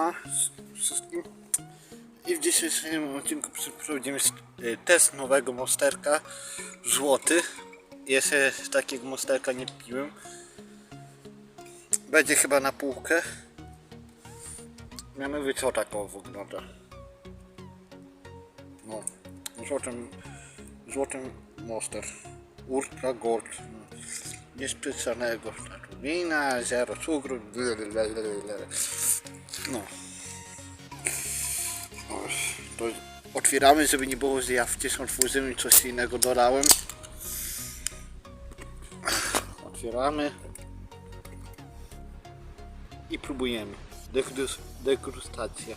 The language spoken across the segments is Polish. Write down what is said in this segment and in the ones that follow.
siema wszystkim. I w dzisiejszym odcinku przeprowadzimy y, test nowego monsterka złoty. Jeszcze takiego monsterka nie piłem. Będzie chyba na półkę. Mianowicie o tak wygląda. No, złotym, złotym monster. Ultra Gold. Niespecjalnego statu wina, zero cukru. blablabla. No. To otwieramy, żeby nie było, że ja wciskam otworzymy coś innego dodałem. Otwieramy. I próbujemy. Degrus- Degrustacja.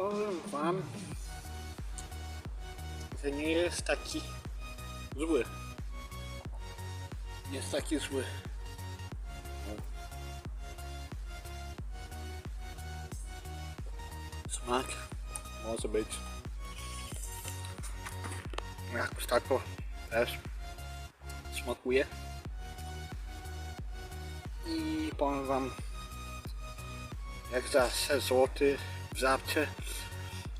Powiem wam, że nie jest taki zły. Nie jest taki zły. Smak może być. Jakoś tako też smakuje. I powiem wam, jak za 6 zł w żabce.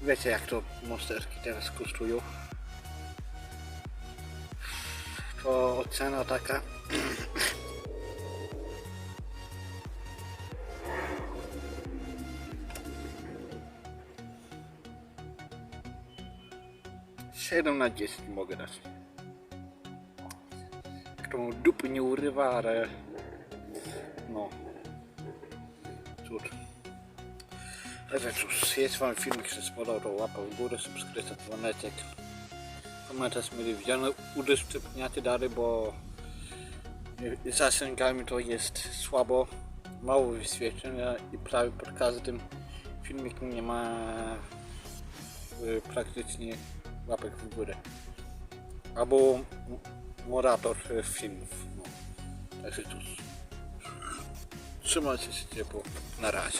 Wiecie jak to monsterki teraz kosztują. To ocena taka. Siedem na 10 mogę dać. To dupy nie urywa, ale no. Cud. Także cóż, jest wam filmik, się spodobał, to łapa w górę, subskrypcja, dzwoneczek. Komentarz mile widziany, udostępniacie dalej, bo y, zasięgami to jest słabo, mało wyświetlenia i prawie pod każdym filmikiem nie ma y, praktycznie łapek w górę. Albo m- moderator y, filmów. No. Także cóż, trzymajcie się ciepło, na razie.